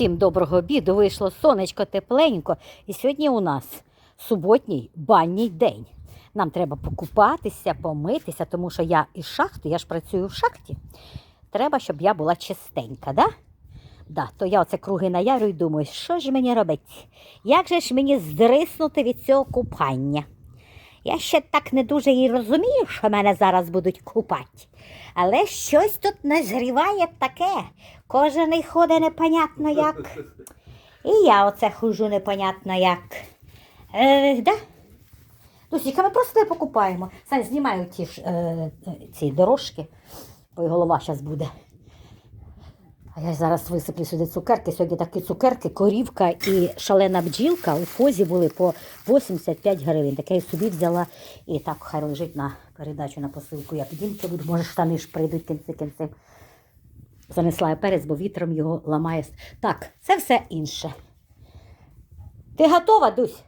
Усім доброго обіду. Вийшло сонечко тепленько. І сьогодні у нас суботній банній день. Нам треба покупатися, помитися, тому що я із шахти, я ж працюю в шахті. Треба, щоб я була чистенька, да? Да, то я оце круги наярю і думаю, що ж мені робити? Як же ж мені здриснути від цього купання? Я ще так не дуже і розумію, що мене зараз будуть купати. Але щось тут назріває таке. Кожен ходить непонятно як. І я оце хожу непонятно як. Е, да? Дусіка, ми просто не покупаємо. Сань, знімаю ті ж е, е, ці дорожки, бо голова зараз буде. А я зараз висиплю сюди цукерки. Сьогодні такі цукерки, корівка і шалена бджілка у фозі були по 85 гривень. Таке я собі взяла і так хай лежить на передачу на посилку. Я підімки буду, може штани ж прийдуть кінці кінцем. Занесла я перець, бо вітром його ламає. Так, це все інше. Ти готова, Дусь?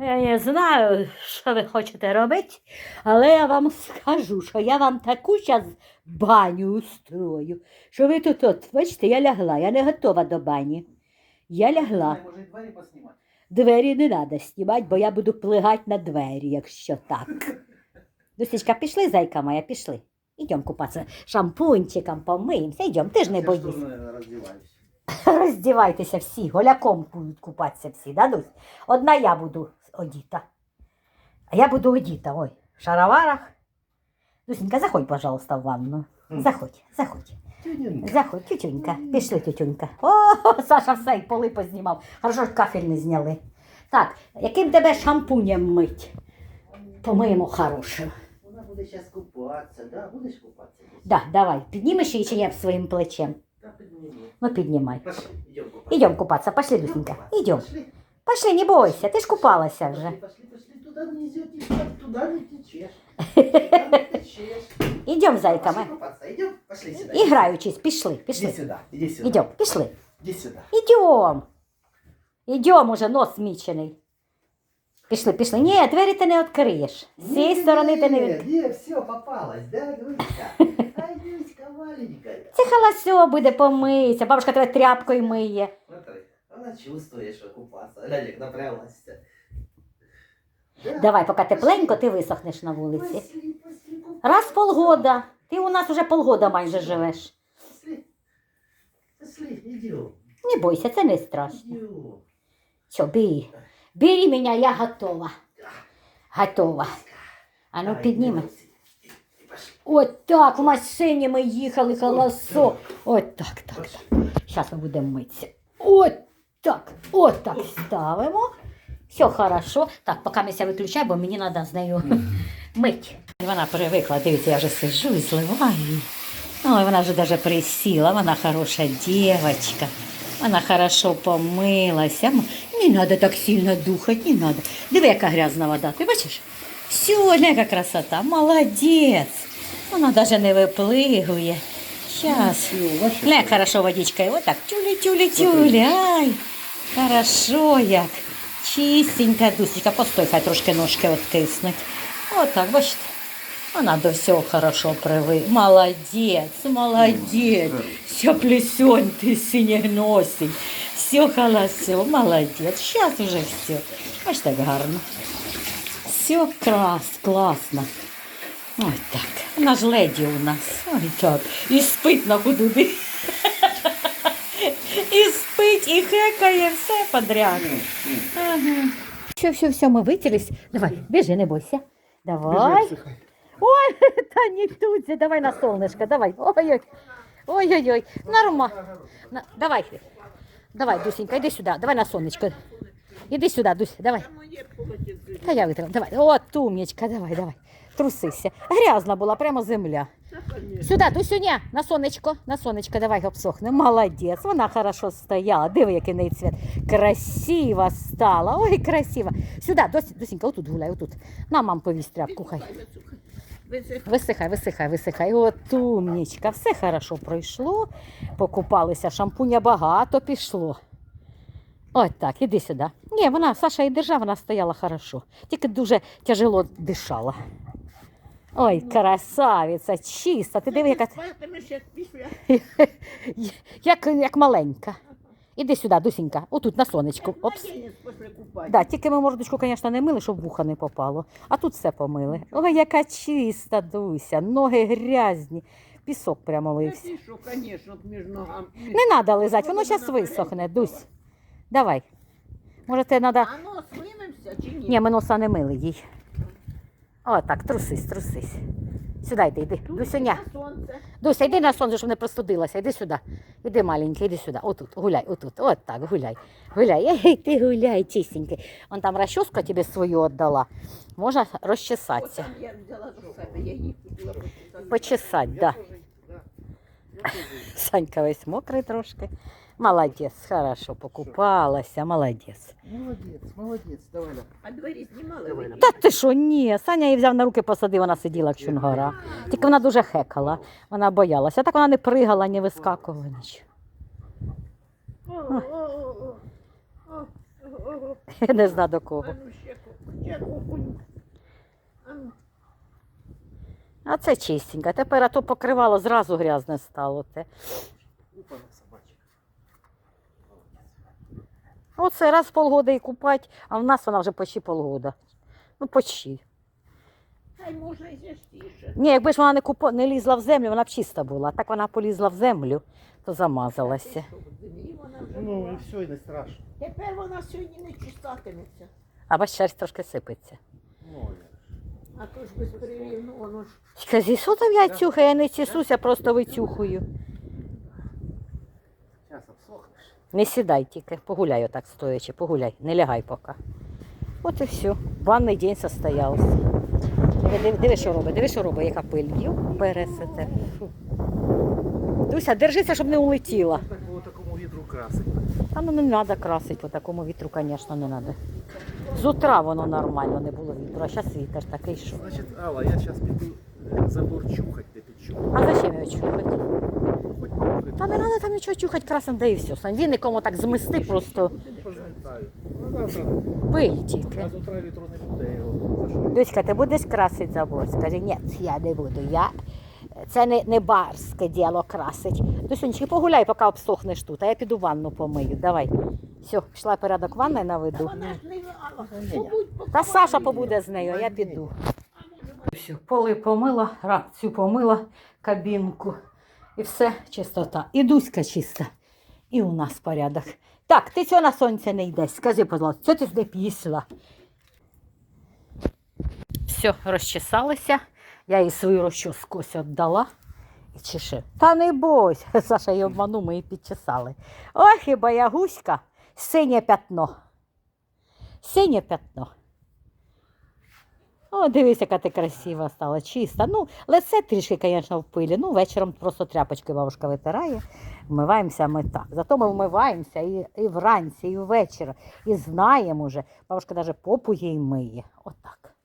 Я не знаю, що ви хочете робити, але я вам скажу, що я вам таку зараз баню устрою, що ви тут, от, бачите, я лягла, я не готова до бані. Я лягла. Може двері поснімати? Двері не треба знімати, бо я буду плигати на двері, якщо так. Дусічка, пішли, зайка моя, пішли. Ідемо купатися шампунчиком, помиємося. Йдемо, ти ж не боїшся. Роздівайтеся всі, голяком будуть купатися всі, да, Дусь? Одна я буду одіта. А я буду одіта, ой, в шароварах. Дусенька, заходь, пожалуйста, в ванну. Заходь, заходь. Заходь, тютюнька. Пішли, тютюнька. О, Саша все, і поли познімав. Хорошо, ж кафель не зняли. Так, яким тебе шампунем мить? Помиємо хорошим. Вона буде зараз купатися, да? Будеш купатися? Да, давай, піднімеш її чи ні своїм плечем? Та підніми. Ну, піднімай. Пошли, йдемо купатися. Идем купаться, пошли, Дусенька, купатися. Пошли. Не бойся, ты ж купалася вже. пошли, пошли, не не не. Ідем, зайка, Пошли ми. купатися, йдемо, пошли сюди. Іграючись, пішли, пішли. Ідем, пішли. Ідем. Ідем уже, нос мічений. Пішли, пішли. Ні, двері ти не відкриєш. З цієї сторони ти не відкриєш. Ні, все, попалась, да, Люська? Ай, Люська маленька. Це халасьо буде помитися. Бабушка тебе тряпкою миє. Вона чувствує, що купатися. Глянь, як напряглася. Да. Давай, поки тепленько, ти висохнеш на вулиці. Раз в полгода. Ти у нас уже полгода майже живеш. Пошли. Пошли, идем. Не бойся, це не страшно. Идем. Все, бери. Бери меня, я готова. Готова. А ну підніми. От так, в машині ми їхали колосо. От так, так, так. Зараз ми будемо митися. От так, от так ставимо. Все хорошо. Так, поки ми виключаємо, бо мені треба з нею мить. Вона привикла, дивіться, я вже сижу і зливаю. Ой, вона вже даже присіла, вона хороша дівчинка. Вона хорошо помилася. Не треба так сильно духати, не треба. Диви, яка грязна вода, ти бачиш? Все, яка красота, молодець. Вона навіть не виплигує. Сейчас. Гля, хорошо водичкою. Вот так. Тюли, тюли, тюли. Ай. Хорошо як. Чистенька, Дусечка, постой, хай трошки ножки відтиснуть. От так, бачите. Вона до всього хорошо привик. Молодець, молодець. Все плюсень ти синєгносий. Все холосо, молодець. Сейчас уже все. Бачите, як гарно. Все крас, класно. Ой так. Вона ж леді у нас. Ой так. І спить на ходу. І спить, і хекає, все подряд. Ага. Все, все, все, ми витялись. Давай, біжи, не бойся. Давай. Ой, та не туться, давай на солнышко, давай. Ой-ой. Ой-ой-ой. Нормально. На, давай. Давай, Дусенька, иди сюда. Давай на сонечко. Иди сюда, Дусь, давай. Та я витримаю. Давай. От, умничка, давай, давай. Трусися. Грязна була, прямо земля. Сюди, Дусюня, на сонечко, на сонечко, давай обсохне. Молодець, вона хорошо стояла. Диви, який неї цвіт. Красиво стала. Ой, красиво. Сюди, Дось, Дусенька, отут гуляй, отут. На, мам, повісь тряпку, хай. Висихай, висихай, висихай. От умнічка. Все хорошо пройшло. Покупалися, шампуня багато пішло. Ось так, іди сюди. Ні, вона, Саша і держава, вона стояла хорошо. Тільки дуже тяжело дишала. Ой, красавиця, чиста. Ти диви, яка як як, маленька. Іди сюди, Дусінька, отут на сонечку. Опс. Да, тільки ми мордочку, звісно, не мили, щоб вуха не попало. А тут все помили. Ой, яка чиста Дуся, ноги грязні, пісок прямо лився. Не треба лизати, воно зараз висохне, Дусь. Давай. Може, те треба. А ну, свимемося чи ні? Ні, ми носа не мили їй. О, так, трусись, трусись. Сюди йди, йди. Дусюня. Дуся, йди на сонце, щоб не простудилася. Йди сюди. Іди маленький, іди сюди. Отут, гуляй, отут. От так, гуляй. Гуляй. Ей, ти гуляй, чистенький. Он там розчоску тебе свою віддала. Можна розчесатися. Я взяла до себе, я її хотіла почитати. Почесать, да. Санька весь мокрий трошки. Молодець, хорошо, покупалася, молодець. Молодець, молодець, давай. Ля. А двері знімали Давай. Та ти що, ні, Саня її взяв на руки, посадив, вона сиділа як чунгара. Тільки вона дуже хекала, вона боялася. Так вона не пригала, не вискакувала нічого. Я не знаю до кого. А ну ну, А це чистенько. Тепер а то покривало зразу грязне стало. Те. Оце раз в полгода і купать, а в нас вона вже почти полгода. Ну, почти. Хай можна і частіше. Ні, якби ж вона не, купо... не лізла в землю, вона б чиста була. А так вона полізла в землю, то замазалася. Що, вона вже Ну була. і все, і не страшно. Тепер вона сьогодні не чистатиметься. А бач, шерсть трошки сипеться. Ну. А то ж без привів, ну воно ж. Скажи, що там я тюхаю? Я не чесуся, просто витюхую. Зараз обсохнеш. Не сідай тільки, погуляй отак стоячи, погуляй, не лягай поки. От і все. Ванний день состоявся. Диви, диви, що робить, диви, що робить, яка пиль. Ю, пересете. Дуся, держися, щоб не улетіла. Так по такому вітру красить. Та ну не треба красити по такому вітру, звісно, не треба. З утра воно нормально не було вітру, а зараз вітер такий, що. Значить, Алла, я зараз піду забор чухать, де підчухати. А зачем його чухати? Та не треба там нічого чухати красом, да і все. Сам він нікому так змести, просто. Ну, тільки. а з утра вітру не буде його. За ти будеш красити забор? Скажи, ні, я не буду. Я... Це не, не барське діло красить. Дусюнечки, погуляй, поки обсохнеш тут, а я піду ванну помию. Давай. Все, пішла порядок ванни побудь, поки Та Саша побуде з нею, а я піду. Все, поли помила, рацію помила, кабінку. І все чистота. І Дуська чиста. І у нас порядок. Так, ти чого на сонце не йдеш? Скажи, будь ласка, що ти сюди післа? Все, розчесалися. Я їй свою розчоску ось віддала. І чеши. Та не бойся, Саша її обманув, ми її підчесали. Ой, хіба я гуська, синє пятно. Синє пятно. О, дивись, яка ти красива стала, чиста. Ну, лице трішки, звісно, в пилі. Ну, вечором просто тряпочкою бабушка витирає. Вмиваємося ми так. Зато ми вмиваємося і, і вранці, і ввечері. І знаємо вже. Бабушка навіть попу їй миє. Отак.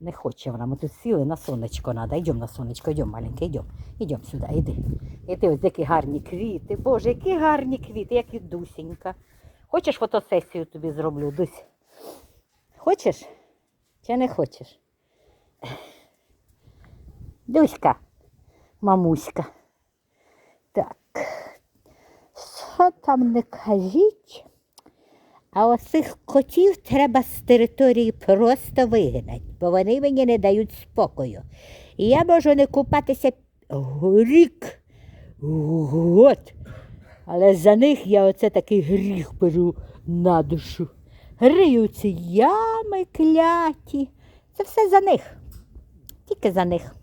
Не хоче вона. Ми тут сіли на сонечко треба. Йдемо на сонечко, йдемо, маленьке, йдемо. Йдемо сюди, йди. Іди, ось які гарні квіти. Боже, які гарні квіти, як і Дусінька. Хочеш фотосесію тобі зроблю, Дусь? Хочеш? Чи не хочеш? Дуська, мамуська. Так. Що там не кажіть? А оцих котів треба з території просто вигнати, бо вони мені не дають спокою. І я можу не купатися рік, год. Але за них я оце такий гріх беру на душу. Ці ями кляті. Це все за них. Тільки за них.